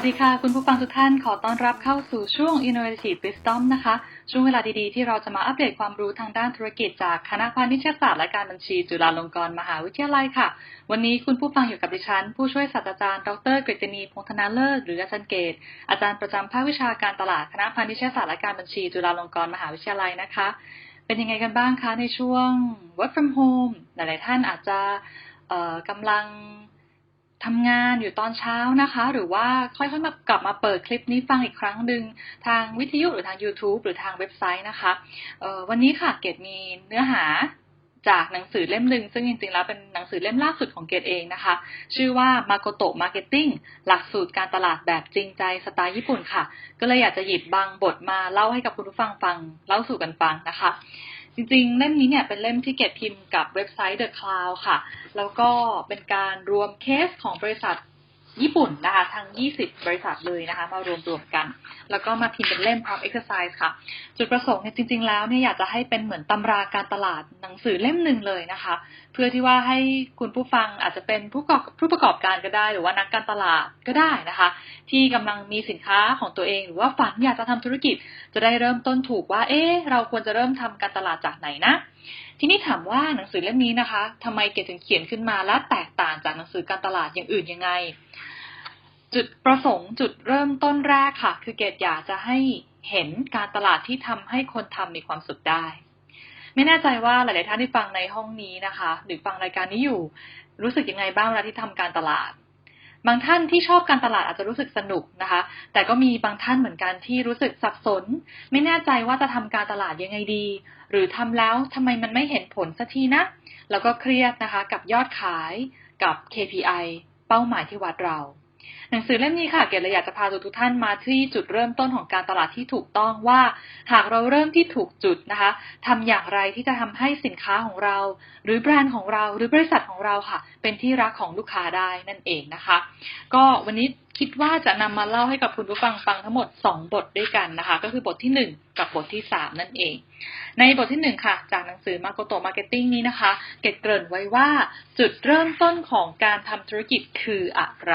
สวัสดีค่ะ คุณผู้ฟังทุกท่านขอต้อนรับเข้าสู่ช่วง Innovative Wisdom นะคะ ช่วงเวลาดีๆ ที่เราจะมาอัปเดตความรู้ทางด้านธุรกิจจากคณะพาณิชยศาสตร์และการบัญชี จุฬาลงกรณ์มหาวิทยาลัยค่ะ วันนี้คุณผู้ฟังอยู่กับดิฉัน ผู้ช่วยศาสตราจารย์ดรกฤตนีพงธนาเลิศหรืออาจารย์เกต อาจารย์ประจำภาควิชาการตลาดคณะพาณิชยศาสตร์และการบัญชี จุฬาลงกรณ์มหาวิทยาลัยนะคะ เป็นยังไงกันบ้างคะในช่วง work from home หลายๆท่านอาจจะกำลัง ทำงานอยู่ตอนเช้านะคะ หรือว่าค่อยๆมากลับมาเปิดคลิปนี้ฟังอีกครั้งหนึ่งทางวิทยุหรือทาง YouTube หรือทางเว็บไซต์นะคะวันนี้ค่ะเกดมีเนื้อหาจากหนังสือเล่มหนึ่งซึ่งจริงๆแล้วเป็นหนังสือเล่มล่าสุดของเกดเองนะคะ ชื่อว่า Makoto Marketing หลักสูตรการตลาดแบบจริงใจสไตล์ญี่ปุ่นค่ะ ก็เลยอยากจะหยิบบางบทมาเล่าให้กับคุณผู้ฟังฟังเล่าสู่กันฟังนะคะ จริงๆ เล่มนี้เนี่ยเป็นเล่มที่เก็บพิมพ์กับเว็บไซต์ The Cloud ค่ะ แล้วก็เป็นการรวมเคสของบริษัทญี่ปุ่นนะคะ ทั้ง 20 บริษัทเลยนะคะ มารวมรวมกัน แล้วก็มาพิมพ์เป็นเล่มพร้อมเอ็กซ์ไซส์ค่ะ จุดประสงค์เนี่ยจริง ๆ แล้วเนี่ยอยากจะให้เป็นเหมือนตำราการตลาดหนังสือเล่มหนึ่งเลยนะคะ พื่อที่ว่าให้คุณผู้ฟังอาจจะเป็นผู้ประกอบผู้ประกอบการก็ได้ หรือว่านักการตลาดก็ได้นะคะ ที่กำลังมีสินค้าของตัวเอง หรือว่าฝันอยากจะทำธุรกิจ จะได้เริ่มต้นถูกว่า เอ๊ะเราควรจะเริ่มทำการตลาดจากไหนนะ ทีนี้ถามว่าหนังสือเล่มนี้นะคะทำไมเกดถึงเขียนขึ้นมาและแตกต่างจากหนังสือการตลาดอย่างอื่นยังไง จุดประสงค์จุดเริ่มต้นแรกค่ะ คือเกดอยากจะให้เห็นการตลาดที่ทำให้คนทำมีความสุขได้ ไม่แน่ใจว่าหลาย ๆ ท่านที่ฟังในห้องนี้นะคะ หรือฟังรายการนี้อยู่ รู้สึกยังไงบ้างเวลาที่ทำการตลาด บางท่านที่ชอบการตลาดอาจจะรู้สึกสนุกนะคะ แต่ก็มีบางท่านเหมือนกันที่รู้สึกสับสน ไม่แน่ใจว่าจะทำการตลาดยังไงดี หรือทำแล้วทำไมมันไม่เห็นผลสักทีนะ แล้วก็เครียดนะคะ กับยอดขายกับ KPI เป้าหมายที่วัดเราหนังสือเล่มนี้ค่ะ เกดเลยอยากจะพาทุกท่านมาที่จุดเริ่มต้นของการตลาดที่ถูกต้องว่า หากเราเริ่มที่ถูกจุดนะคะทำอย่างไรที่จะทำให้สินค้าของเรา หรือแบรนด์ของเราหรือบริษัทของเราค่ะ เป็นที่รักของลูกค้าได้นั่นเองนะคะ ก็วันนี้คิดว่าจะนำมาเล่าให้กับคุณผู้ฟังฟังทั้งหมด 2 บทด้วยกันนะคะ ก็คือบทที่ 1 กับบทที่ 3 นั่นเอง ในบทที่ 1 ค่ะ จากหนังสือ Makoto Marketing นี้นะคะ เกดเกริ่นไว้ว่าจุดเริ่มต้นของการทำธุรกิจคืออะไร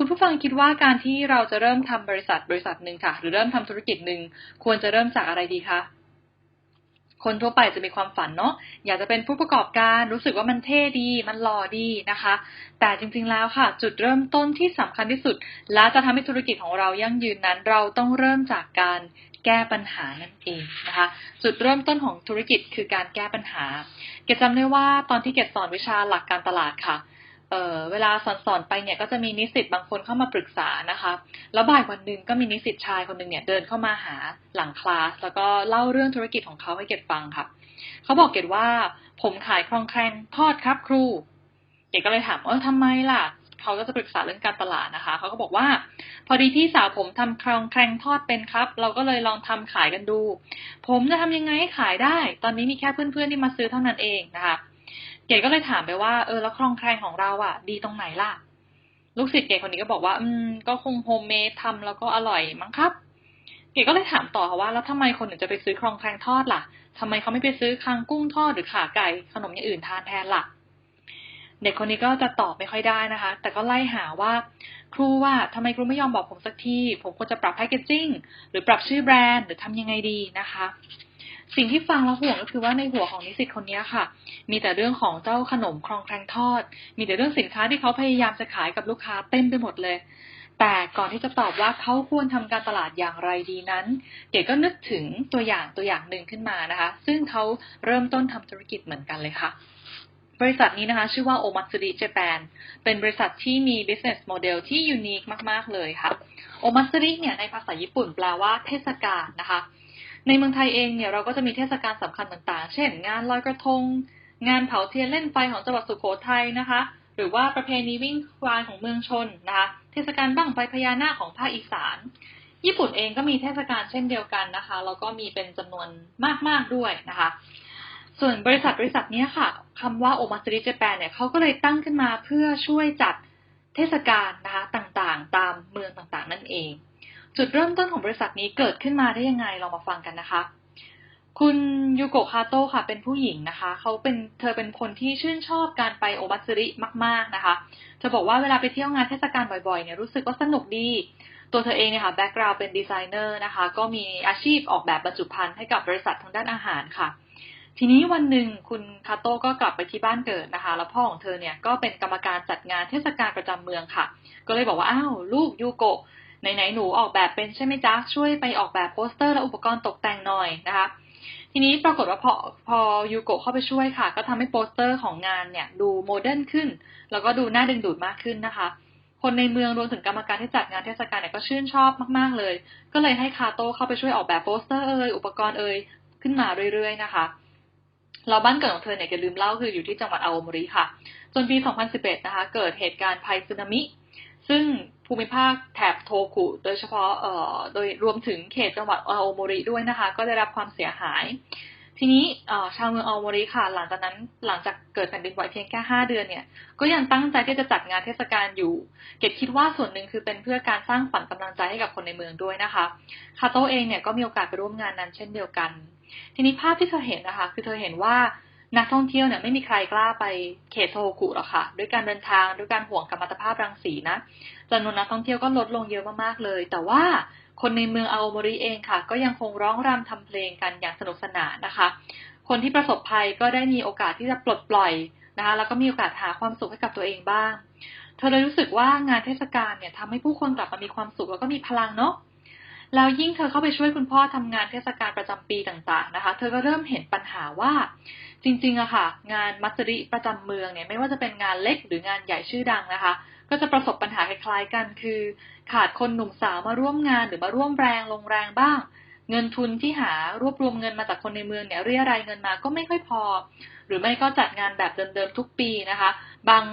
คุณผู้ฟังคิดว่าการที่เราจะเริ่มทำบริษัทบริษัทหนึ่งค่ะ หรือเริ่มทำธุรกิจหนึ่งควรจะเริ่มจากอะไรดีคะคนทั่วไปจะมีความฝันเนาะอยากจะเป็นผู้ประกอบการรู้สึกว่ามันเท่ดี มันหล่อดีนะคะ แต่จริงๆแล้วค่ะ จุดเริ่มต้นที่สำคัญที่สุด และจะทำให้ธุรกิจของเรายั่งยืนนั้น เราต้องเริ่มจากการแก้ปัญหานั่นเองนะคะ จุดเริ่มต้นของธุรกิจคือการแก้ปัญหา เกดจำได้ว่าตอนที่เกดสอนวิชาหลักการตลาดค่ะ เเวลาสอนสอนไปเนี่ยก็จะมีนิสิตบางคนเข้ามาปรึกษานะคะ แล้วบ่ายวันหนึ่งก็มีนิสิตชายคนหนึ่งเนี่ยเดินเข้ามาหาหลังคลาส แล้วก็เล่าเรื่องธุรกิจของเขาให้เกดฟังค่ะ เขาบอกเกดว่าผมขายคลองแคลงทอดครับครู เกดก็เลยถามเออทำไมล่ะ เขาก็จะปรึกษาเรื่องการตลาดนะคะ เขาก็บอกว่า พอดีพี่สาวผมทำคลองแคลงทอดเป็นครับ เราก็เลยลองทำขายกันดู ผมจะทำยังไงให้ขายได้ ตอนนี้มีแค่เพื่อนๆที่มาซื้อเท่านั้นเองนะคะ เก๋ก็เลยถามไปว่าเออแล้วคลองแคลงของเราอะ ดีตรงไหนล่ะ ลูกศิษย์เก๋คนนี้ก็บอกว่า อืม ก็คงโฮมเมดทำแล้วก็อร่อยมั้งครับ เก๋ก็เลยถามต่อค่ะว่า แล้วทำไมคนถึงจะไปซื้อคลองแคลงทอดล่ะทำไมเขาไม่ไปซื้อคางกุ้งทอดหรือขาไก่ขนมอย่างอื่นทานแทนล่ะ เด็กคนนี้ก็จะตอบไม่ค่อยได้นะคะ แต่ก็ไล่หาว่า ครูว่าทำไมครูไม่ยอมบอกผมสักทีผมควรจะปรับแพคเกจจิ้งหรือปรับชื่อแบรนด์หรือทำยังไงดีนะคะ สิ่งที่ฟังแล้วห่วงก็คือว่าในหัวของนิสิตคนนี้ค่ะ มีแต่เรื่องของเจ้าขนมครองแครงทอด มีแต่เรื่องสินค้าที่เขาพยายามจะขายกับลูกค้าเต็มไปหมดเลย แต่ก่อนที่จะตอบว่าเขาควรทำการตลาดอย่างไรดีนั้น เก๋ก็นึกถึงตัวอย่างตัวอย่างหนึ่งขึ้นมานะคะ ซึ่งเขาเริ่มต้นทำธุรกิจเหมือนกันเลยค่ะบริษัทนี้นะคะ ชื่อว่าโอมัตสึริเจแปนเป็นบริษัทที่มี business model ที่ยูนิคมาก ๆ เลยค่ะโอมัตสึริเนี่ยในภาษาญี่ปุ่นแปลว่าเทศกาลนะคะ ในเมืองไทยเองเนี่ยเราก็จะมีเทศกาลสำคัญต่างๆ เช่น งานลอยกระทง งานเผาเทียนเล่นไฟของจังหวัดสุโขทัยนะคะ หรือว่าประเพณีวิ่งควายของเมืองชนนะคะ เทศกาลบั้งไฟพญานาคของภาคอีสาน ญี่ปุ่นเองก็มีเทศกาลเช่นเดียวกันนะคะ แล้วก็มีเป็นจำนวนมากๆด้วยนะคะ ส่วนบริษัทบริษัทนี้ค่ะคำว่าโอมาซิริเจแปนเนี่ยเขาก็เลยตั้งขึ้นมาเพื่อช่วยจัดเทศกาลนะคะต่างๆ ตามเมืองต่างๆ นั่นเอง จุดเริ่มต้นของบริษัทนี้เกิดขึ้นมาได้ยังไงลองมาฟังกันนะคะ คุณยูโกะคาโตค่ะ เป็นผู้หญิงนะคะ เขาเป็นเธอเป็นคนที่ชื่นชอบการไปโอบัตสึริมาก ๆนะคะเธอบอกว่าเวลาไปเที่ยวงานเทศกาลบ่อยๆเนี่ยรู้สึกว่าสนุกดี ตัวเธอเองเนี่ยค่ะแบ็กกราวด์เป็นดีไซเนอร์นะคะ ก็มีอาชีพออกแบบบรรจุภัณฑ์ให้กับบริษัททางด้านอาหารค่ะทีนี้วันหนึ่งคุณคาโต้ก็กลับไปที่บ้านเกิดนะคะ แล้วพ่อของเธอเนี่ยก็เป็นกรรมการจัดงานเทศกาลประจำเมืองค่ะ ก็เลยบอกว่า อ้าว ลูกยูโกะ ไหนๆหนูออกแบบเป็นใช่ไหมจ๊ะช่วยไปออกแบบโปสเตอร์และอุปกรณ์ตกแต่งหน่อยนะคะ ทีนี้ปรากฏว่าพอพอยูโกเข้าไปช่วยค่ะ ก็ทำให้โปสเตอร์ของงานเนี่ยดูโมเดิร์นขึ้น แล้วก็ดูน่าดึงดูดมากขึ้นนะคะ คนในเมืองรวมถึงกรรมการที่จัดงานเทศกาลเนี่ยก็ชื่นชอบมากๆเลย ก็เลยให้คาโต้เข้าไปช่วยออกแบบโปสเตอร์เอ่ยอุปกรณ์เอ่ยขึ้นมาเรื่อยๆนะคะเราบ้านเกิดของเธอเนี่ยอย่าลืมเล่าคืออยู่ที่จังหวัดอาโอมริค่ะ จนปี 2011 นะคะ เกิดเหตุการณ์ภัยสึนามิ ซึ่ง ภูมิภาคแถบโทคุ โดยเฉพาะเอ่อโดยรวมถึงเขตจังหวัดอาโอมริด้วยนะคะ ก็ได้รับความเสียหาย ทีนี้ชาวเมืองอาโอมริค่ะ หลังจากนั้นหลังจากเกิดแผ่นดินไหวเพียงแค่5เดือนเนี่ย ก็ยังตั้งใจที่จะจัดงานเทศกาลอยู่ เกดคิดว่าส่วนหนึ่งคือเป็นเพื่อการสร้างขวัญกำลังใจให้กับคนในเมืองด้วยนะคะ คาโตเองเนี่ยก็มีโอกาสไปร่วมงานนั้นเช่นเดียวกัน ทีนี้ภาพที่เธอเห็นนะคะ คือเธอเห็นว่า นักท่องเที่ยวเนี่ยไม่มีใครกล้าไปเขตโทโฮกุหรอกค่ะ ด้วยการเดินทางด้วยการห่วงกัมมัตภาพรังสีนะจำนวนนักท่องเที่ยวก็ลดลงเยอะมากๆเลย แต่ว่าคนในเมืองอาโอมริเองค่ะ ก็ยังคงร้องรำทำเพลงกันอย่างสนุกสนานนะคะ คนที่ประสบภัยก็ได้มีโอกาสที่จะปลดปล่อยนะคะ แล้วก็มีโอกาสหาความสุขให้กับตัวเองบ้าง เธอเลยรู้สึกว่างานเทศกาลเนี่ยทำให้ผู้คนกลับมามีความสุขแล้วก็มีพลังเนาะแล้วยิ่งเธอเข้าไปช่วยคุณพ่อทำงานเทศกาลประจำปีต่างๆนะคะ เธอก็เริ่มเห็นปัญหาว่า จริงๆอะค่ะ งานมัสริประจำเมืองเนี่ยไม่ว่าจะเป็นงานเล็กหรืองานใหญ่ชื่อดังนะคะ ก็จะประสบปัญหาคล้ายๆกัน คือ ขาดคนหนุ่มสาวมาร่วมงานหรือมาร่วมแรงลงแรงบ้าง เงินทุนที่หารวบรวมเงินมาจากคนในเมืองเนี่ยเรียรายเงินมาก็ไม่ค่อยพอ หรือไม่ก็จัดงานแบบเดิมๆทุกปีนะคะ บาง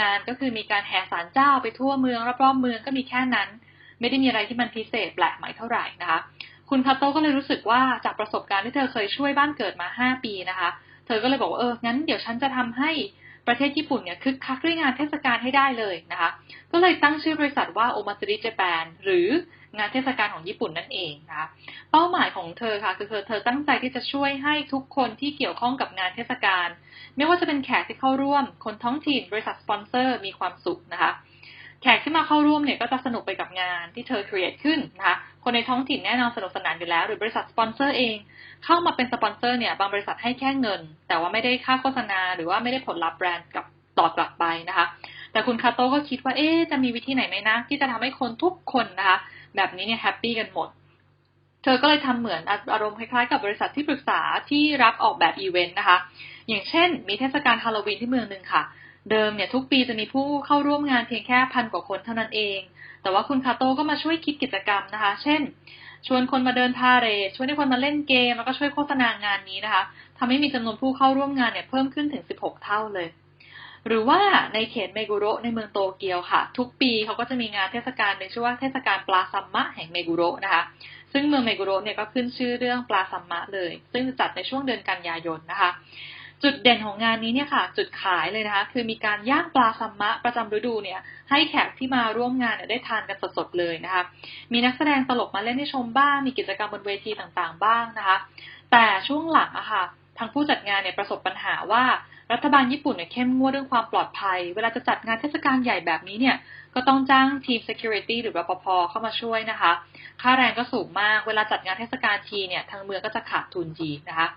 งานก็คือมีการแห่ศาลเจ้าไปทั่วเมืองรอบๆเมืองก็มีแค่นั้น ไม่ได้มีอะไรที่มันพิเศษแปลกใหม่เท่าไหร่นะคะ คุณคาโต้ก็เลยรู้สึกว่าจากประสบการณ์ที่เธอเคยช่วยบ้านเกิดมา 5 ปีนะคะ ธอก็เลยบอกว่าเอองั้นเดี๋ยวฉันจะทำให้ประเทศญี่ปุ่นเนี่ยคึกคักด้วยงานเทศกาลให้ได้เลยนะคะ ก็เลยตั้งชื่อบริษัทว่าโอมาซิริเจแปนหรืองานเทศกาลของญี่ปุ่นนั่นเองนะคะเป้าหมายของเธอค่ะ คือเธอเธอตั้งใจที่จะช่วยให้ทุกคนที่เกี่ยวข้องกับงานเทศกาลไม่ว่าจะเป็นแขกที่เข้าร่วม คนท้องถิ่น บริษัทสปอนเซอร์มีความสุขนะคะ แขกที่มาเข้าร่วมเนี่ยก็จะสนุกไปกับงานที่เธอครีเอทขึ้นนะคะ คนในท้องถิ่นแน่นอนสนุกสนานอยู่แล้ว หรือบริษัทสปอนเซอร์เอง เข้ามาเป็นสปอนเซอร์เนี่ย บางบริษัทให้แค่เงิน แต่ว่าไม่ได้ค่าโฆษณา หรือว่าไม่ได้ผลลัพธ์แบรนด์กับตอบกลับไปนะคะ แต่คุณคาโต้ก็คิดว่าเอ๊จะมีวิธีไหนไหมนะ ที่จะทำให้คนทุกคนนะคะ แบบนี้เนี่ยแฮปปี้กันหมด เธอก็เลยทำเหมือนอารมณ์คล้ายๆกับบริษัทที่ปรึกษาที่รับออกแบบอีเวนต์นะคะ อย่างเช่น มีเทศกาลฮาโลวีนที่เมืองหนึ่งค่ะเดิมเนี่ยทุกปีจะมีผู้เข้าร่วมงานเพียงแค่พันกว่าคนเท่านั้นเอง แต่ว่าคุณคาโต้ก็มาช่วยคิดกิจกรรมนะคะ เช่น ชวนคนมาเดินพาเรดชวนให้คนมาเล่นเกม แล้วก็ช่วยโฆษณางานนี้นะคะทำให้มีจำนวนผู้เข้าร่วมงานเนี่ยเพิ่มขึ้นถึง 16 เท่าเลย หรือว่าในเขตเมกุโระในเมืองโตเกียวค่ะ ทุกปีเขาก็จะมีงานเทศกาลในชื่อว่าเทศกาลปลาซัมมะแห่งเมกุโระนะคะ ซึ่งเมืองเมกุโระเนี่ยก็ขึ้นชื่อเรื่องปลาซัมมะเลย ซึ่งจัดในช่วงเดือนกันยายนนะคะ จุดเด่นของงานนี้เนี่ยค่ะ จุดขายเลยนะคะ คือมีการย่างปลาซัมมะประจำฤดูเนี่ย ให้แขกที่มาร่วมงานเนี่ยได้ทานกันสดๆเลยนะคะ มีนักแสดงตลกมาเล่นให้ชมบ้าง มีกิจกรรมบนเวทีต่างๆ บ้างนะคะ แต่ช่วงหลังอะค่ะ ทางผู้จัดงานเนี่ยประสบปัญหาว่ารัฐบาลญี่ปุ่นเนี่ยเข้มงวดเรื่องความปลอดภัย เวลาจะจัดงานเทศกาลใหญ่แบบนี้เนี่ย ก็ต้องจ้างทีม security หรือรปภเข้ามาช่วยนะคะ ค่าแรงก็สูงมาก เวลาจัดงานเทศกาลทีเนี่ย ทางเมืองก็จะขาดทุนจีนะคะ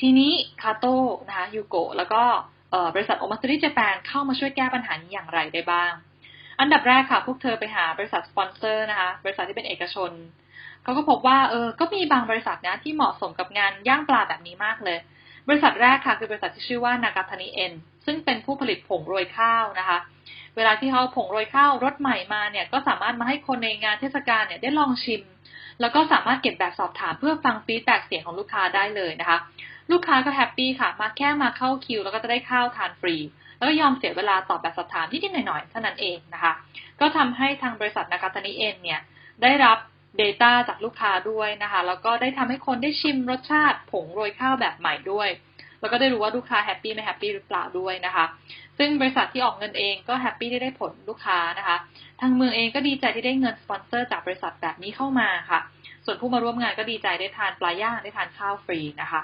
ทีนี้คาโต้นะคะยูโกะแล้วก็บริษัทโอมาซิริเจแปนเข้ามาช่วยแก้ปัญหานี้อย่างไรได้บ้าง อันดับแรกค่ะ พวกเธอไปหาบริษัทสปอนเซอร์นะคะ บริษัทที่เป็นเอกชน เขาก็พบว่าเออ ก็มีบางบริษัทนะที่เหมาะสมกับงานย่างปลาแบบนี้มากเลย บริษัทแรกค่ะคือบริษัทที่ชื่อว่านากาทานิเอ็นซึ่งเป็นผู้ผลิตผงโรยข้าวนะคะ เวลาที่เขาผงโรยข้าวรสใหม่มาเนี่ยก็สามารถมาให้คนในงานเทศกาลเนี่ยได้ลองชิม แล้วก็สามารถเก็บแบบสอบถามเพื่อฟังฟีดแบ็กเสียงของลูกค้าได้เลยนะคะ ลูกค้าก็แฮปปี้ค่ะ มาแค่มาเข้าคิว แล้วก็จะได้ข้าวทานฟรี แล้วก็ยอมเสียเวลาตอบแบบสอบถามนิดๆหน่อยๆเท่านั้นเองนะคะ ก็ทำให้ทางบริษัทนากาตานิเอ็นเนี่ยได้รับ Data จากลูกค้าด้วยนะคะ แล้วก็ได้ทำให้คนได้ชิมรสชาติผงโรยข้าวแบบใหม่ด้วย แล้วก็ได้รู้ว่าลูกค้าแฮปปี้ไม่แฮปปี้หรือเปล่าด้วยนะคะ ซึ่งบริษัทที่ออกเงินเองก็แฮปปี้ได้ได้ผลลูกค้านะคะ ทางเมืองเองก็ดีใจที่ได้เงินสปอนเซอร์จากบริษัทแบบนี้เข้ามาค่ะ ส่วนผู้มาร่วมงานก็ดีใจได้ทานปลาย่างได้ทานข้าวฟรีนะคะ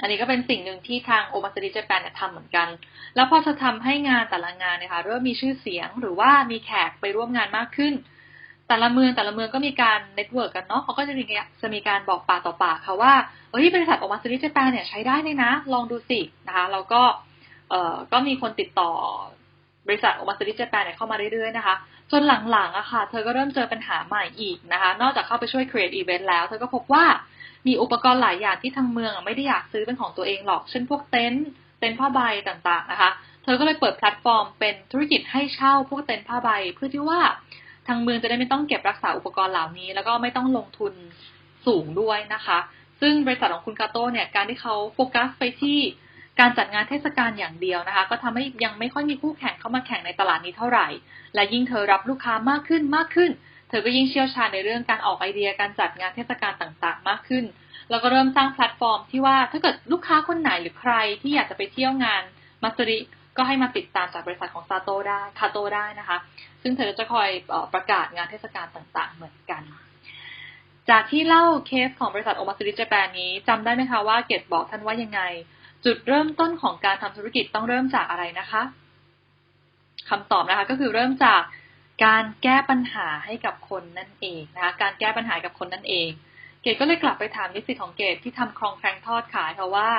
อันนี้ก็เป็นสิ่งหนึ่งที่ทางโอมาสติเจแปนเนี่ยทำเหมือนกัน แล้วพอจะทำให้งานแต่ละงานนี่ยค่ะเริ่มมีชื่อเสียงหรือว่ามีแขกไปร่วมงานมากขึ้น แต่ละเมืองแต่ละเมืองก็มีการเน็ตเวิร์กกันเนาะเขาก็จะมีจะมีการบอกปากต่อปากค่ะว่าเอ้ยบริษัทโอกมาสติเจแปนเนี่ยใช้ได้เลยนะ ลองดูสินะคะแล้วก็เอ่อก็มีคนติดต่อบริษัทโอกมาสติเจแปนเนี่ยเข้ามาเรื่อยๆนะคะ จนหลังๆอะค่ะ เธอก็เริ่มเจอปัญหาใหม่อีกนะคะ นอกจากเข้าไปช่วย create event แล้ว เธอก็พบว่ามีอุปกรณ์หลายอย่างที่ทางเมืองไม่ได้อยากซื้อเป็นของตัวเองหรอก เช่นพวกเต็นท์เต็นท์ผ้าใบต่างๆนะคะ เธอก็เลยเปิดแพลตฟอร์มเป็นธุรกิจให้เช่าพวกเต็นท์ผ้าใบเพื่อที่ว่า ทางเมืองจะได้ไม่ต้องเก็บรักษาอุปกรณ์เหล่านี้ แล้วก็ไม่ต้องลงทุนสูงด้วยนะคะ ซึ่งบริษัทของคุณกาโต้เนี่ยการที่เขาโฟกัสไปที่การจัดงานเทศกาลอย่างเดียวนะคะ ก็ทำให้ยังไม่ค่อยมีคู่แข่งเข้ามาแข่งในตลาดนี้เท่าไหร่ และยิ่งเธอรับลูกค้ามากขึ้นมากขึ้น เธอก็ยิ่งเชี่ยวชาญในเรื่องการออกไอเดียการจัดงานเทศกาลต่างๆ มากขึ้น แล้วก็เริ่มสร้างแพลตฟอร์มที่ว่าถ้าเกิดลูกค้าคนไหนหรือใครที่อยากจะไปเที่ยวงานมัสริ ก็ให้มาติดตามจากบริษัทของซาโตได้คาโตได้นะคะ ซึ่งเธอจะคอยประกาศงานเทศกาลต่างๆ เหมือนกัน จากที่เล่าเคสของบริษัทโอมาสริเจแปนนี้จำได้ไหมคะว่าเกตบอกท่านว่ายังไง จุดเริ่มต้นของการทำธุรกิจต้องเริ่มจากอะไรนะคะคำตอบนะคะก็คือเริ่มจากการแก้ปัญหาให้กับคนนั่นเองนะคะการแก้ปัญหากับคนนั่นเอง เกดก็เลยกลับไปถามนิสิตของเกดที่ทำคลองแครงทอดขายค่ะว่า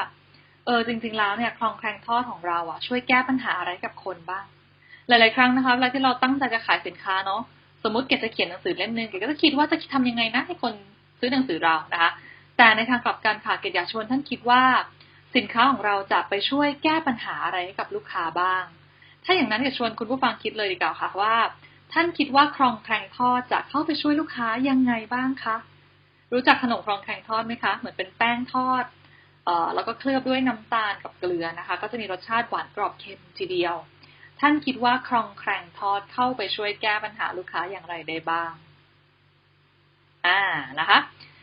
เออจริง ๆ แล้วเนี่ยคลองแครงทอดของเราอะช่วยแก้ปัญหาอะไรกับคนบ้าง หลาย ๆ ครั้งนะคะเวลาที่เราตั้งใจจะขายสินค้าเนาะสมมติเกดจะเขียนหนังสือเล่มหนึ่งเกดก็จะคิดว่าจะทำยังไงนะให้คนซื้อหนังสือเรานะคะ แต่ในทางกลับกันค่ะเกดอยากชวนท่านคิดว่า สินค้าของเราจะไปช่วยแก้ปัญหาอะไรให้กับลูกค้าบ้าง ถ้าอย่างนั้นเกดชวนคุณผู้ฟังคิดเลยดีกว่าค่ะว่า ท่านคิดว่าคลองแครงทอดจะเข้าไปช่วยลูกค้ายังไงบ้างคะรู้จักขนมครองแครงทอดไหมคะเหมือนเป็นแป้งทอด แล้วก็เคลือบด้วยน้ำตาลกับเกลือนะคะ ก็จะมีรสชาติหวานกรอบเค็มทีเดียว ท่านคิดว่าครองแครงทอดเข้าไปช่วยแก้ปัญหาลูกค้าอย่างไรได้บ้าง อ่านะคะ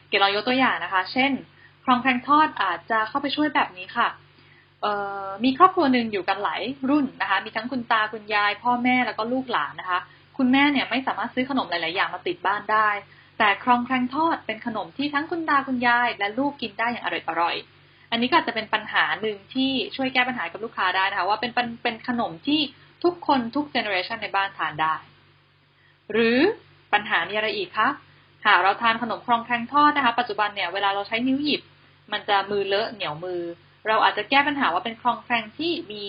เกี่ยวเรายกตัวอย่างนะคะ เช่น ครองแครงทอดอาจจะเข้าไปช่วยแบบนี้ค่ะมีครอบครัวหนึ่งอยู่กันหลายรุ่นนะคะ มีทั้งคุณตาคุณยาย พ่อแม่แล้วก็ลูกหลานนะคะ คุณแม่เนี่ยไม่สามารถซื้อขนมหลาย ๆ อย่างมาติดบ้านได้ แต่ครองแครงทอดเป็นขนมที่ทั้งคุณตาคุณยาย และลูกกินได้อย่างอร่อยอร่อย อันนี้ก็อาจจะเป็นปัญหาหนึ่งที่ช่วยแก้ปัญหากับลูกค้าได้นะคะว่าเป็นเป็นเป็นขนมที่ทุกคนทุกเจเนอเรชันในบ้านทานได้ หรือปัญหามีอะไรอีกคะหากเราทานขนมครองแครงทอดนะคะ ปัจจุบันเนี่ยเวลาเราใช้นิ้วหยิบ มันจะมือเลอะเหนียวมือ เราอาจจะแก้ปัญหาว่าเป็นครองแครงที่มี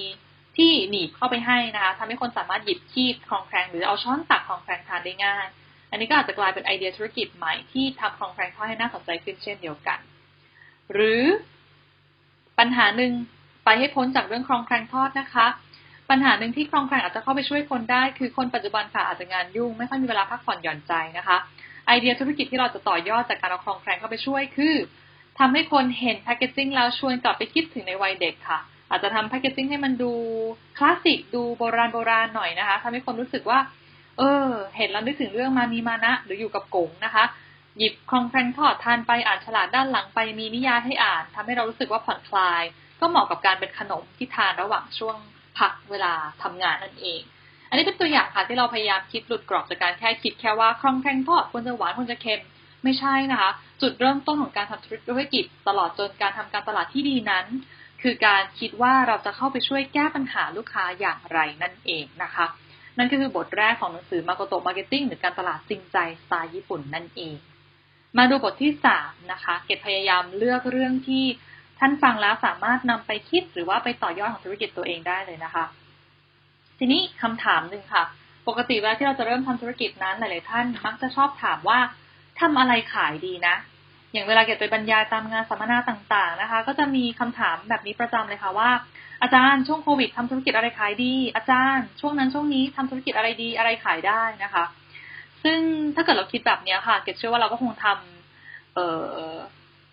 ที่หนีบเข้าไปให้นะคะทำให้คนสามารถหยิบคีบครองแครงหรือเอาช้อนตักครองแครงทานได้ง่าย อันนี้ก็อาจจะกลายเป็นไอเดียธุรกิจใหม่ที่ทำครองแครงทอดให้น่าสนใจขึ้นเช่นเดียวกัน หรือ ปัญหาหนึ่งไปให้พ้นจากเรื่องครองแครงทอดนะคะ ปัญหาหนึ่งที่ครองแครงอาจจะเข้าไปช่วยคนได้ คือคนปัจจุบันค่ะอาจจะงานยุ่ง ไม่ค่อยมีเวลาพักผ่อนหย่อนใจนะคะ ไอเดียธุรกิจที่เราจะต่อยอดจากการเอาครองแครงเข้าไปช่วยคือทำให้คนเห็นแพคเกจจิ้งแล้วชวนกลับไปคิดถึงในวัยเด็กค่ะ อาจจะทำแพคเกจจิ้งให้มันดูคลาสสิกดูโบราณโบราณหน่อยนะคะทำให้คนรู้สึกว่า เออ เห็นแล้วนึกถึงเรื่องมานีมานะ หรืออยู่กับกงนะคะ หยิบคลองแครงทอดทานไปอ่านฉลาดด้านหลังไปมีนิยายให้อ่านทำให้เรารู้สึกว่าผ่อนคลาย ก็เหมาะกับการเป็นขนมที่ทานระหว่างช่วงพักเวลาทำงานนั่นเอง อันนี้เป็นตัวอย่างค่ะที่เราพยายามคิดหลุดกรอบจากการแค่คิดแค่ว่าคลองแครงทอดควรจะหวานควรจะเค็มไม่ใช่นะคะ จุดเริ่มต้นของการทำธุรกิจตลอดจนการทำการตลาดที่ดีนั้น คือการคิดว่าเราจะเข้าไปช่วยแก้ปัญหาลูกค้าอย่างไรนั่นเองนะคะ นั่นก็คือบทแรกของหนังสือ Makoto Marketing หรือการตลาดจริงใจสไตล์ญี่ปุ่นนั่นเอง มาดูบทที่สามนะคะ เกดพยายามเลือกเรื่องที่ท่านฟังแล้วสามารถนำไปคิดหรือว่าไปต่อยอดของธุรกิจตัวเองได้เลยนะคะ ทีนี้คำถามหนึ่งค่ะ ปกติเวลาที่เราจะเริ่มทำธุรกิจนั้นหลาย ๆ ท่านมักจะชอบถามว่าทำอะไรขายดีนะ อย่างเวลาเกดไปบรรยายตามงานสัมมนาต่าง ๆ นะคะ ก็จะมีคำถามแบบนี้ประจำเลยค่ะว่า อาจารย์ช่วงโควิดทำธุรกิจอะไรขายดี อาจารย์ ช่วงนั้นช่วงนี้ทำธุรกิจอะไรดีอะไรขายได้นะคะ ซึ่งถ้าเกิดเราคิดแบบนี้ค่ะ เกดเชื่อว่าเราก็คงทำเอ่อ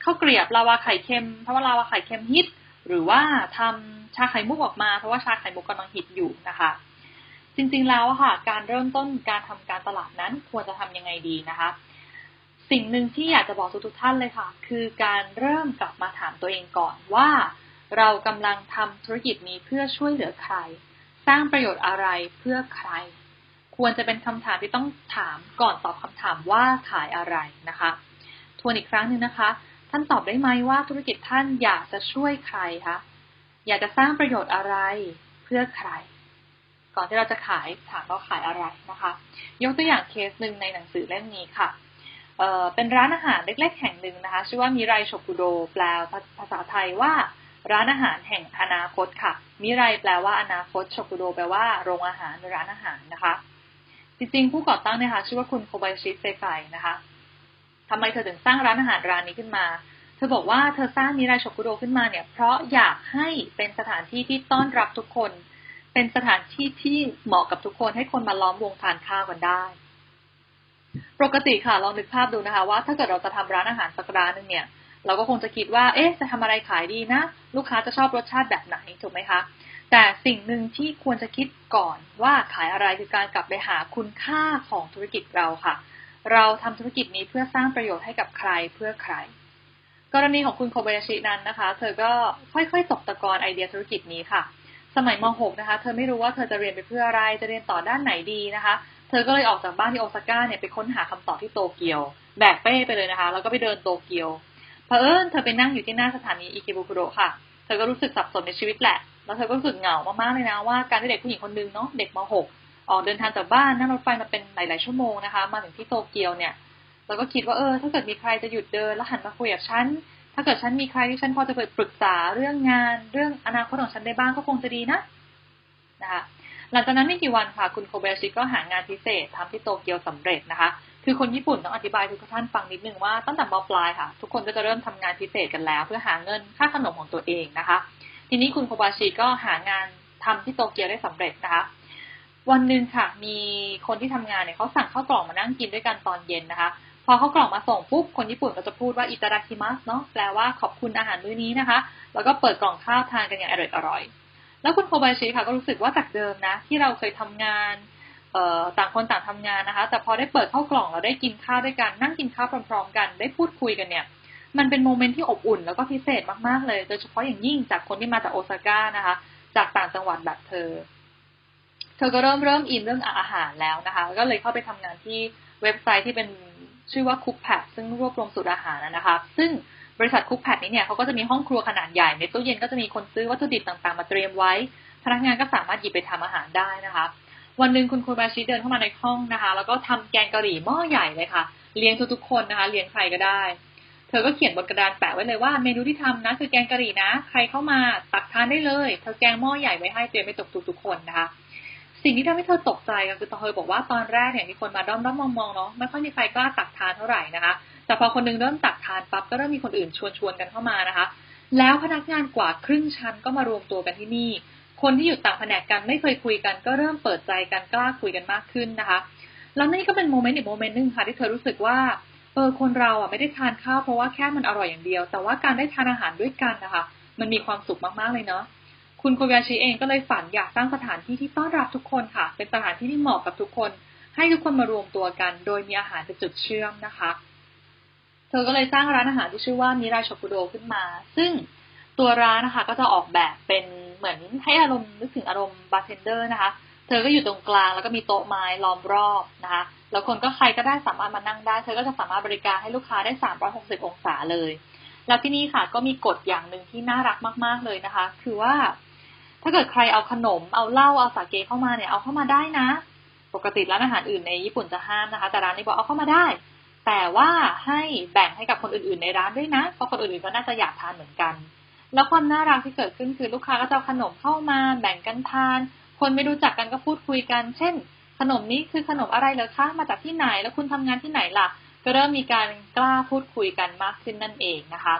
ข้าวเกลียบลาวาไข่เค็ม เพราะว่าลาวาไข่เค็มฮิต หรือว่าทำชาไข่มุกออกมา เพราะว่าชาไข่มุกกำลังฮิตอยู่นะคะ จริงๆแล้วค่ะ การเริ่มต้นการทำการตลาดนั้นควรจะทำยังไงดีนะคะ สิ่งหนึ่งที่อยากจะบอกทุกๆท่านเลยค่ะ คือการเริ่มกลับมาถามตัวเองก่อนว่า เรากำลังทำธุรกิจนี้เพื่อช่วยเหลือใคร สร้างประโยชน์อะไรเพื่อใคร ควรจะเป็นคำถามที่ต้องถามก่อนตอบคำถามว่าขายอะไรนะคะ ทวนอีกครั้งหนึ่งนะคะ ท่านตอบได้ไหมว่าธุรกิจท่านอยากจะช่วยใครคะอยากจะสร้างประโยชน์อะไรเพื่อใคร ก่อนที่เราจะขายถามว่าขายอะไรนะคะ ยกตัวอย่างเคสหนึ่งในหนังสือเล่มนี้ค่ะเเป็นร้านอาหารเล็กๆแห่งหนึ่งนะคะ ชื่อว่ามิไรโชกุโดแปลภาษาไทยว่าร้านอาหารแห่งอนาคตค่ะ มิไรแปลว่าอนาคตโชกุโดแปลว่าโรงอาหารร้านอาหารนะคะ ริงๆ ผู้ก่อตั้งเนี่ยค่ะชื่อว่าคุณโคบายชิเซไกนะคะทำไมเธอถึงสร้างร้านอาหารร้านนี้ขึ้นมา เธอบอกว่าเธอสร้างมิรโชกุโดขึ้นมาเนี่ย เพราะอยากให้เป็นสถานที่ที่ต้อนรับทุกคน เป็นสถานที่ที่เหมาะกับทุกคนให้คนมาล้อมวงทานข้าวกันได้ ปกติค่ะลองนึกภาพดูนะคะ ว่าถ้าเกิดเราจะทำร้านอาหารสักร้านหนึ่งเนี่ย เราก็คงจะคิดว่า เอ๊ะจะทำอะไรขายดีนะ ลูกค้าจะชอบรสชาติแบบไหนถูกไหมคะ แต่สิ่งหนึ่งที่ควรจะคิดก่อนว่าขายอะไรคือการกลับไปหาคุณค่าของธุรกิจเราค่ะ เราทำธุรกิจนี้เพื่อสร้างประโยชน์ให้กับใครเพื่อใคร กรณีของคุณโคเบยาชินั้นนะคะ เธอก็ค่อยๆตกตะกอนไอเดียธุรกิจนี้ค่ะ สมัยม .6 นะคะ เธอไม่รู้ว่าเธอจะเรียนไปเพื่ออะไร จะเรียนต่อด้านไหนดีนะคะ เธอก็เลยออกจากบ้านที่โอซาก้าเนี่ยไปค้นหาคำตอบที่โตเกียว แบกเป้ไปเลยนะคะ แล้วก็ไปเดินโตเกียวเพอเอิญเธอไปนั่งอยู่ที่หน้าสถานีอิเกบุคุโดค่ะ เธอก็รู้สึกสับสนในชีวิตแหละ แล้วเธอก็รู้สึกเหงามากๆเลยนะว่าการที่เด็กผู้หญิงคนนึงเนาะเด็กม .6 ออกเดินทางจากบ้านนั่งรถไฟมาเป็นหลาย ๆ ชั่วโมงนะคะ มาถึงที่โตเกียวเนี่ยเราก็คิดว่าเออถ้าเกิดมีใครจะหยุดเดินแล้วหันมาคุยกับฉันถ้าเกิดฉันมีใครที่ฉันพอจะเปิดปรึกษาเรื่องงานเรื่องอนาคตของฉันได้บ้างก็คงจะดีนะนะคะหลังจากนั้นไม่กี่วันค่ะคุณโคเบชิก็หางานพิเศษทำที่โตเกียวสำเร็จนะคะ คือคนญี่ปุ่นต้องอธิบายทุกท่านฟังนิดนึงว่าตั้งแต่มปลายค่ะ ทุกคนก็จะเริ่มทำงานพิเศษกันแล้ว เพื่อหาเงินค่าขนมของตัวเองนะคะ ทีนี้คุณโคบาชิก็หางานทำที่โตเกียวได้สำเร็จนะคะ วันหนึ่งค่ะ มีคนที่ทำงานเนี่ยเขาสั่งข้าวกล่องมานั่งกินด้วยกันตอนเย็นนะคะ พอเขากล่องมาส่งปุ๊บคนญี่ปุ่นก็จะพูดว่าอิตาดาคิมัสเนาะแปลว่าขอบคุณอาหารมื้อนี้นะคะ แล้วก็เปิดกล่องข้าวทานกันอย่างอร่อยอร่อยแล้วคุณโคบาชิค่ะก็รู้สึกว่าจากเดิมนะ ที่เราเคยทำงานต่างคนต่างทำงานนะคะ แต่พอได้เปิดเข้ากล่องเราได้กินข้าวด้วยกัน นั่งกินข้าวพร้อมๆกัน ได้พูดคุยกันเนี่ย มันเป็นโมเมนต์ที่อบอุ่นแล้วก็พิเศษมากๆเลยโดยเฉพาะอย่างยิ่งจากคนที่มาจากโอซาก้านะคะ จากต่างจังหวัดแบบเธอ เธอก็เริ่มเริ่มอินเรื่องอาหารแล้วนะคะ ก็เลยเข้าไปทำงานที่เว็บไซต์ที่เป็นชื่อว่าคุกแพดซึ่งรวบรวมสูตรอาหารนะคะ ซึ่งบริษัทคุกแพดนี้เนี่ยเขาก็จะมีห้องครัวขนาดใหญ่ในตู้เย็นก็จะมีคนซื้อวัตถุดิบต่างๆ มาเตรียมไว้ พนักงานก็สามารถหยิบไปทำอาหารได้นะคะ วันหนึ่งคุณครูบาชิเดินเข้ามาในห้องนะคะ แล้วก็ทำแกงกะหรี่หม้อใหญ่เลยค่ะ เลี้ยงทุกๆคนนะคะ เลี้ยงใครก็ได้ ธอก็เขียนบนกระดานแปะไว้เลยว่าเมนูที่ทำนะคือแกงกะหรี่นะ ใครเข้ามาตักทานได้เลยเธอแกงหม้อใหญ่ไว้ให้เตรียมไปตกทุกๆคนนะคะ สิ่งที่ทำให้เธอตกใจก็คือตอเธอบอกว่าตอนแรกเนี่ยมีคนมาด้อมด้อมมองๆเนาะไม่ค่อยมีใครกล้าตักทานเท่าไหร่นะคะ แต่พอคนนึงเริ่มตักทานปั๊บก็เริ่มมีคนอื่นชวนชวนกันเข้ามานะคะ แล้วพนักงานกว่าครึ่งชั้นก็มารวมตัวกันที่นี่ คนที่อยู่ต่างแผนกกันไม่เคยคุยกันก็เริ่มเปิดใจกันกล้าคุยกันมากขึ้นนะคะ แล้วนี่ก็เป็นโมเมนต์อีกโมเมนต์หนึ่งค่ะที่เธอรู้สึกว่า เออคนเราอะไม่ได้ทานข้าวเพราะว่าแค่มันอร่อยอย่างเดียว แต่ว่าการได้ทานอาหารด้วยกันนะคะ มันมีความสุขมากๆเลยเนาะคุณโคยาชิเองก็เลยฝันอยากสร้างสถานที่ที่ต้อนรับทุกคนค่ะ เป็นสถานที่ที่เหมาะกับทุกคน ให้ทุกคนมารวมตัวกัน โดยมีอาหารเป็นจุดเชื่อมนะคะ เธอก็เลยสร้างร้านอาหารที่ชื่อว่ามิราชกุโดขึ้นมา ซึ่งตัวร้านนะคะก็จะออกแบบเป็นเหมือนให้อารมณ์นึกถึงอารมณ์บาร์เทนเดอร์นะคะ เธอก็อยู่ตรงกลางแล้วก็มีโต๊ะไม้ล้อมรอบนะคะ แล้วคนก็ใครก็ได้สามารถมานั่งได้ เธอก็จะสามารถบริการให้ลูกค้าได้ 360 องศาเลย แล้วที่นี่ค่ะก็มีกฎอย่างหนึ่งที่น่ารักมาก ๆเลยนะคะ คือว่า ถ้าเกิดใครเอาขนม เอาเหล้า เอาสาเกเข้ามาเนี่ย เอาเข้ามาได้นะ ปกติร้านอาหารอื่นในญี่ปุ่นจะห้ามนะคะ แต่ร้านนี้บอกเอาเข้ามาได้ แต่ว่าให้แบ่งให้กับคนอื่นๆ ในร้านด้วยนะ เพราะคนอื่นๆก็น่าจะอยากทานเหมือนกัน แล้วความน่ารักที่เกิดขึ้นคือลูกค้าก็จะเอาขนมเข้ามา แบ่งกันทาน คนไม่รู้จักกันก็พูดคุยกัน เช่น นมนี้คือขนมอะไรเหรอคะ มาจากที่ไหน แล้วคุณทำงานที่ไหนล่ะ ก็เริ่มมีการกล้าพูดคุยกันมากขึ้นนั่นเองนะคะ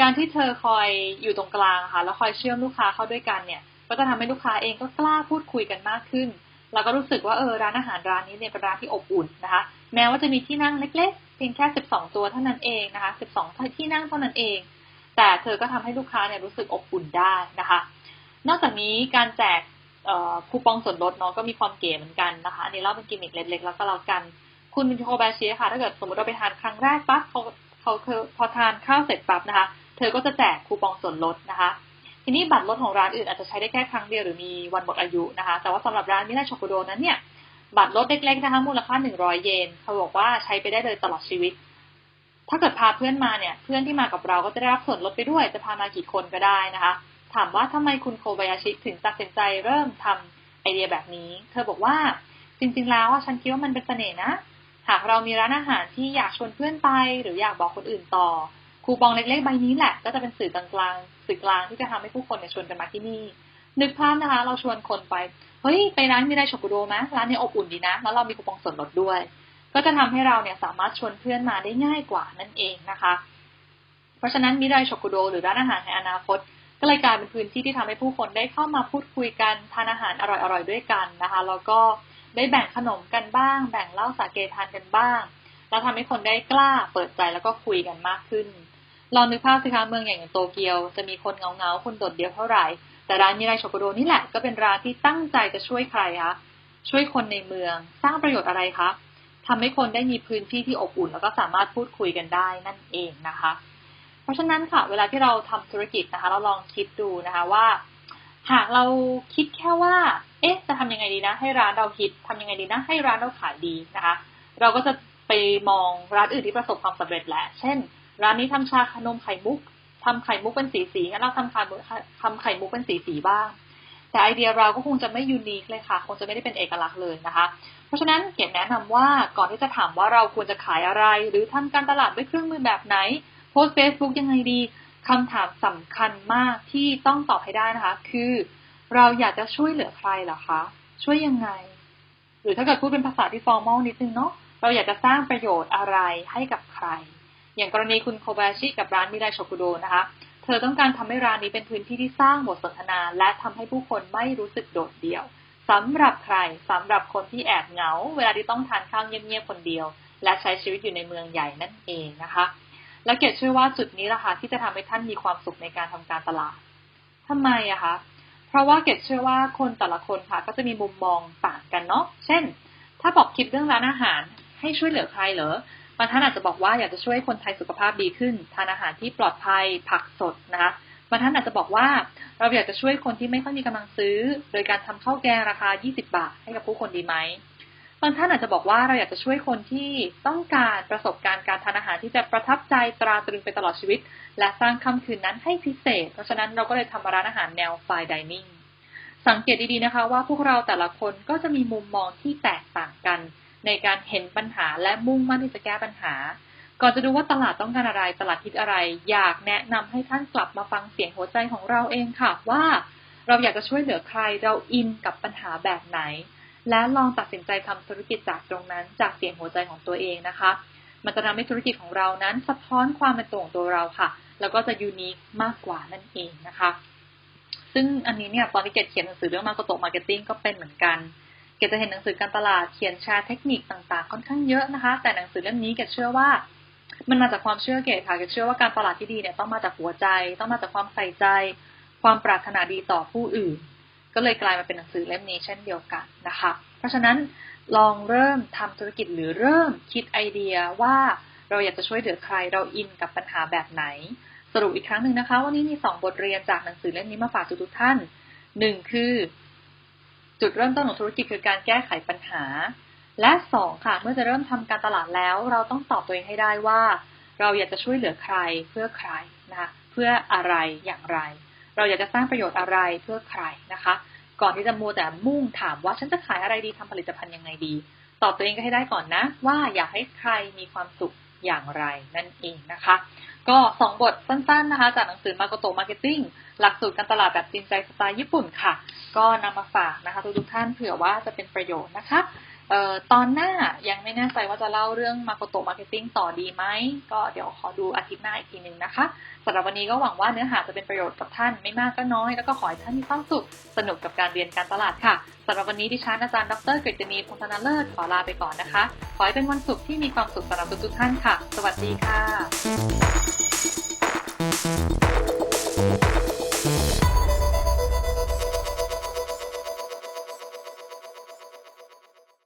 การที่เธอคอยอยู่ตรงกลางค่ะ แล้วคอยเชื่อมลูกค้าเข้าด้วยกันเนี่ย ก็จะทำให้ลูกค้าเองก็กล้าพูดคุยกันมากขึ้น แล้วก็รู้สึกว่าเออร้านอาหารร้านนี้เนี่ยเป็นร้านที่อบอุ่นนะคะ แม้ว่าจะมีที่นั่งเล็กๆ เพียงแค่ 12 ตัวเท่านั้นเองนะคะ 12 ที่นั่งเท่านั้นเอง แต่เธอก็ทำให้ลูกค้าเนี่ยรู้สึกอบอุ่นได้นะคะ นอกจากนี้การแจก คูปองส่วนลดเนาะก็มีความเก๋เหมือนกันนะคะอันนี้เล่าเป็นกิมมิคเล็กๆแล้วก็แล้วกัน คุณโคบาชิค่ะ ถ้าเกิดสมมติเราไปทานครั้งแรกปั๊บเขาเขาพอทานข้าวเสร็จปั๊บนะคะ เธอก็จะแจกคูปองส่วนลดนะคะ ทีนี้บัตรลดของร้านอื่นอาจจะใช้ได้แค่ครั้งเดียวหรือมีวันหมดอายุนะคะ แต่ว่าสำหรับร้านมิราช็อกโกโดนั้นเนี่ยบัตรลดเล็กๆนะคะมูลค่า 100 เยน เขาบอกว่าใช้ไปได้เลยตลอดชีวิต ถ้าเกิดพาเพื่อนมาเนี่ย เพื่อนที่มากับเราก็จะได้รับส่วนลดไปด้วย จะพามากี่คนก็ได้นะคะ ถามว่าทำไมคุณโคบายาชิถึงตัดสินใจเริ่มทำไอเดียแบบนี้ เธอบอกว่าจริงๆแล้วอะฉันคิดว่ามันเป็นเสน่ห์นะ หากเรามีร้านอาหารที่อยากชวนเพื่อนไป หรืออยากบอกคนอื่นต่อ คูปองเล็กๆใบนี้แหละ ก็จะเป็นสื่อกลางๆสื่อกลางที่จะทำให้ผู้คนเนี่ยชวนกันมาที่นี่ นึกภาพนะคะ เราชวนคนไป เฮ้ย ไปร้านมิไรช็อกโกโดไหมร้านนี้อบอุ่นดีนะ แล้วเรามีคูปองส่วนลดด้วย ก็จะทำให้เราเนี่ยสามารถชวนเพื่อนมาได้ง่ายกว่านั่นเองนะคะ เพราะฉะนั้นมิไรช็อกโกโดหรือร้านอาหารในอนาคต ก็เลยกลายเป็นพื้นที่ที่ทำให้ผู้คนได้เข้ามาพูดคุยกันทานอาหารอร่อยๆด้วยกันนะคะแล้วก็ได้แบ่งขนมกันบ้าง แบ่งเหล้าสาเกทานกันบ้าง แล้วทำให้คนได้กล้าเปิดใจแล้วก็คุยกันมากขึ้นลองนึกภาพสิคะเมืองอย่างโตเกียวจะมีคนเงาๆคนโดดเดี่ยวเท่าไหร่ แต่ร้านมิไรช็อกโกโดนี่แหละก็เป็นร้านที่ตั้งใจจะช่วยใครคะช่วยคนในเมือง สร้างประโยชน์อะไรคะทำให้คนได้มีพื้นที่ที่อบอุ่น แล้วก็สามารถพูดคุยกันได้นั่นเองนะคะ ราะฉะนั้นค่ะเวลาที่เราทำธุรกิจนะคะ เราลองคิดดูนะคะว่า หากเราคิดแค่ว่า เอ๊ะ จะทำยังไงดีนะ ให้ร้านเราฮิตทำยังไงดีนะ ให้ร้านเราขายดีนะคะ เราก็จะไปมองร้านอื่นที่ประสบความสำเร็จแหละ เช่น ร้านนี้ทำชาขนมไข่มุกทำไข่มุกเป็นสีสีงั้นเราทำไข่มุกทำไข่มุกเป็นสีสีบ้าง แต่ไอเดียเราก็คงจะไม่ยูนิคเลยค่ะ คงจะไม่ได้เป็นเอกลักษณ์เลยนะคะ เพราะฉะนั้นเกียรติแนะนำว่าก่อนที่จะถามว่าเราควรจะขายอะไร หรือทำการตลาดด้วยเครื่องมือแบบไหน โพสเฟซบุ๊กยังไงดีคำถามสำคัญมากที่ต้องตอบให้ได้นะคะ คือ เราอยากจะช่วยเหลือใครเหรอคะ ช่วยยังไง หรือถ้าเกิดพูดเป็นภาษาที่ฟอร์มอลนิดนึงเนาะเราอยากจะสร้างประโยชน์อะไรให้กับใคร อย่างกรณีคุณโคบาชิกับร้านมิไรโชกุโดนะคะ เธอต้องการทำให้ร้านนี้เป็นพื้นที่ที่สร้างบทสนทนา และทำให้ผู้คนไม่รู้สึกโดดเดี่ยวสำหรับใครสำหรับคนที่แอบเหงา เวลาที่ต้องทานข้าวเงียบๆคนเดียว และใช้ชีวิตอยู่ในเมืองใหญ่นั่นเองนะคะ และเกดเชื่อว่าจุดนี้แหละค่ะที่จะทำให้ท่านมีความสุขในการทำการตลาดทำไมอะคะเพราะว่าเกดเชื่อว่าคนแต่ละคนค่ะ ก็จะมีมุมมองต่างกันเนาะเช่น ถ้าบอกคิดเรื่องร้านอาหารให้ช่วยเหลือใครเหรอบางท่านอาจจะบอกว่าอยากจะช่วยคนไทยสุขภาพดีขึ้น ทานอาหารที่ปลอดภัยผักสดนะคะบางท่านอาจจะบอกว่าเราอยากจะช่วยคนที่ไม่ค่อยมีกำลังซื้อ โดยการทำข้าวแกงราคา 20 บาทให้กับผู้คนดีไหม บางท่านอาจจะบอกว่าเราอยากจะช่วยคนที่ต้องการประสบการณ์การทานอาหารที่จะประทับใจตราตรึงไปตลอดชีวิต และสร้างค่ำคืนนั้นให้พิเศษ เพราะฉะนั้นเราก็เลยทำร้านอาหารแนวไฟดิเนิ่งสังเกตดีๆนะคะว่าพวกเราแต่ละคนก็จะมีมุมมองที่แตกต่างกัน ในการเห็นปัญหาและมุ่งมั่นที่จะแก้ปัญหา ก่อนจะดูว่าตลาดต้องการอะไรตลาดคิดอะไร อยากแนะนำให้ท่านกลับมาฟังเสียงหัวใจของเราเองค่ะว่า เราอยากจะช่วยเหลือใครเราอินกับปัญหาแบบไหน และลองตัดสินใจทำธุรกิจจากตรงนั้น จากเสียงหัวใจของตัวเองนะคะ มันจะทำให้ธุรกิจของเรานั้นสะท้อนความเป็นตัวของตัวเราค่ะ แล้วก็จะยูนิคมากกว่านั่นเองนะคะ ซึ่งอันนี้เนี่ยตอนที่เกดเขียนหนังสือเรื่องมาโกโตมาร์เก็ตติ้งก็เป็นเหมือนกันเกดจะเห็นหนังสือการตลาดเขียนแชร์เทคนิคต่างๆ ค่อนข้างเยอะนะคะ แต่หนังสือเล่มนี้เกดเชื่อว่า มันมาจากความเชื่อเกดค่ะเกดเชื่อว่าการตลาดที่ดีเนี่ยต้องมาจากหัวใจ ต้องมาจากความใส่ใจ ความปรารถนาดีต่อผู้อื่น ก็เลยกลายมาเป็นหนังสือเล่มนี้เช่นเดียวกันนะคะ เพราะฉะนั้นลองเริ่มทำธุรกิจหรือเริ่มคิดไอเดียว่าเราอยากจะช่วยเหลือใครเราอินกับปัญหาแบบไหน สรุปอีกครั้งหนึ่งนะคะ วันนี้มีสองบทเรียนจากหนังสือเล่มนี้มาฝากทุกท่านหนึ่งคือ จุดเริ่มต้นของธุรกิจคือการแก้ไขปัญหา และสองค่ะ เมื่อจะเริ่มทำการตลาดแล้ว เราต้องตอบตัวเองให้ได้ว่า เราอยากจะช่วยเหลือใครเพื่อใครนะคะเพื่ออะไรอย่างไร เราอยากจะสร้างประโยชน์อะไรเพื่อใครนะคะ ก่อนที่จะมัวแต่มุ่งถามว่าฉันจะขายอะไรดีทำผลิตภัณฑ์ยังไงดี ตอบตัวเองก็ให้ได้ก่อนนะ ว่าอยากให้ใครมีความสุขอย่างไรนั่นเองนะคะ ก็สองบทสั้นๆนะคะ จากหนังสือมาโกโตมาร์เก็ตติ้งหลักสูตรการตลาดแบบจริงใจสไตล์ญี่ปุ่นค่ะ ก็นำมาฝากนะคะทุกๆท่านเผื่อว่าจะเป็นประโยชน์นะคะ เอ่อตอนหน้ายังไม่แน่ใจว่าจะเล่าเรื่องมาโกโตมาร์เก็ตติ้งต่อดีไหม ก็เดี๋ยวขอดูอาทิตย์หน้าอีกทีหนึ่งนะคะสำหรับวันนี้ก็หวังว่าเนื้อหาจะเป็นประโยชน์กับท่านไม่มากก็น้อย แล้วก็ขอให้ท่านมีความสุขสนุกกับการเรียนการตลาดค่ะสำหรับวันนี้ดิฉันอาจารย์ดรกฤษณีพงธนาเลิศขอลาไปก่อนนะคะ ขอให้เป็นวันศุกร์ที่มีความสุขสำหรับทุกท่านค่ะ สวัสดีค่ะ